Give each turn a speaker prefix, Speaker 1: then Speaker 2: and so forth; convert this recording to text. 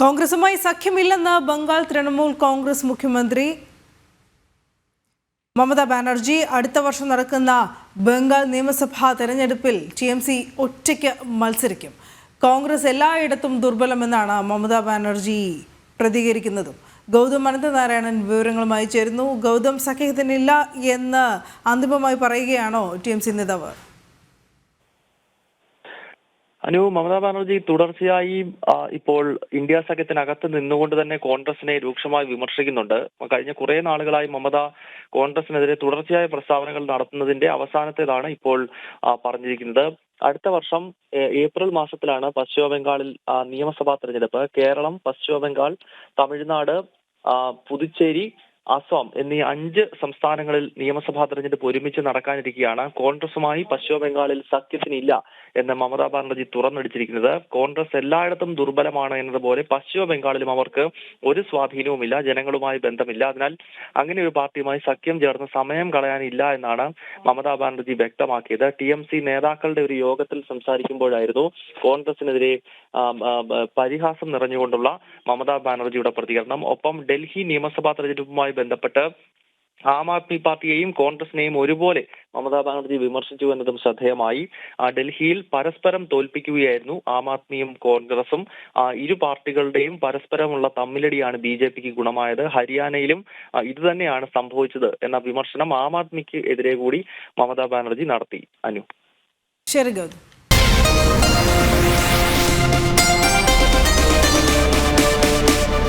Speaker 1: കോൺഗ്രസുമായി സഖ്യമില്ലെന്ന് ബംഗാൾ തൃണമൂൽ കോൺഗ്രസ് മുഖ്യമന്ത്രി മമതാ ബാനർജി അടുത്ത വർഷം നടക്കുന്ന ബംഗാൾ നിയമസഭാ തെരഞ്ഞെടുപ്പിൽ ടി എം സി ഒറ്റയ്ക്ക് മത്സരിക്കും. കോൺഗ്രസ് എല്ലായിടത്തും ദുർബലമെന്നാണ് മമതാ ബാനർജി പ്രതികരിക്കുന്നതും. ഗൗതം അനന്തനാരായണൻ വിവരങ്ങളുമായി ചേരുന്നു. ഗൗതം സഖ്യത്തിനില്ല എന്ന് അന്തിമമായി പറയുകയാണോ ടി എം സി നേതാവ്?
Speaker 2: അനു മമതാ ബാനർജി തുടർച്ചയായി ഇപ്പോൾ ഇന്ത്യ സഖ്യത്തിനകത്ത് നിന്നുകൊണ്ട് തന്നെ കോൺഗ്രസിനെ രൂക്ഷമായി വിമർശിക്കുന്നുണ്ട്. കഴിഞ്ഞ കുറെ നാളുകളായി മമത കോൺഗ്രസിനെതിരെ തുടർച്ചയായ പ്രസ്താവനകൾ നടത്തുന്നതിന്റെ അവസാനത്തേതാണ് ഇപ്പോൾ പറഞ്ഞിരിക്കുന്നത്. അടുത്ത വർഷം ഏപ്രിൽ മാസത്തിലാണ് പശ്ചിമ ബംഗാളിൽ നിയമസഭാ തെരഞ്ഞെടുപ്പ്. കേരളം പശ്ചിമ ബംഗാൾ തമിഴ്നാട് പുതുച്ചേരി അസം എന്നീ അഞ്ച് സംസ്ഥാനങ്ങളിൽ നിയമസഭാ തെരഞ്ഞെടുപ്പ് ഒരുമിച്ച് നടക്കാനിരിക്കുകയാണ്. കോൺഗ്രസുമായി പശ്ചിമ ബംഗാളിൽ സഖ്യത്തിനില്ല എന്ന് മമതാ ബാനർജി തുറന്നടിച്ചിരിക്കുന്നത്. കോൺഗ്രസ് എല്ലായിടത്തും ദുർബലമാണ് എന്നതുപോലെ പശ്ചിമ ബംഗാളിലും അവർക്ക് ഒരു സ്വാധീനവുമില്ല ജനങ്ങളുമായി ബന്ധമില്ല. അതിനാൽ അങ്ങനെ ഒരു പാർട്ടിയുമായി സഖ്യം ചേർന്ന് സമയം കളയാനില്ല എന്നാണ് മമതാ ബാനർജി വ്യക്തമാക്കിയത്. ടി എം സി നേതാക്കളുടെ ഒരു യോഗത്തിൽ സംസാരിക്കുമ്പോഴായിരുന്നു കോൺഗ്രസിനെതിരെ പരിഹാസം നിറഞ്ഞുകൊണ്ടുള്ള മമതാ ബാനർജിയുടെ പ്രതികരണം. ഒപ്പം ഡൽഹി നിയമസഭാ തെരഞ്ഞെടുപ്പുമായി ബന്ധപ്പെട്ട് ആം ആദ്മി പാർട്ടിയെയും കോൺഗ്രസിനെയും ഒരുപോലെ മമതാ ബാനർജി വിമർശിച്ചു എന്നതും ശ്രദ്ധേയമായി. ഡൽഹിയിൽ പരസ്പരം തോൽപ്പിക്കുകയായിരുന്നു ആം ആദ്മിയും കോൺഗ്രസും. ഇരു പാർട്ടികളുടെയും പരസ്പരമുള്ള തമ്മിലടിയാണ് ബി ജെ പിക്ക് ഗുണമായത്. ഹരിയാനയിലും ഇതുതന്നെയാണ് സംഭവിച്ചത് എന്ന വിമർശനം ആം ആദ്മിക്ക് എതിരെ കൂടി മമതാ ബാനർജി നടത്തി. അനു.
Speaker 1: ശരി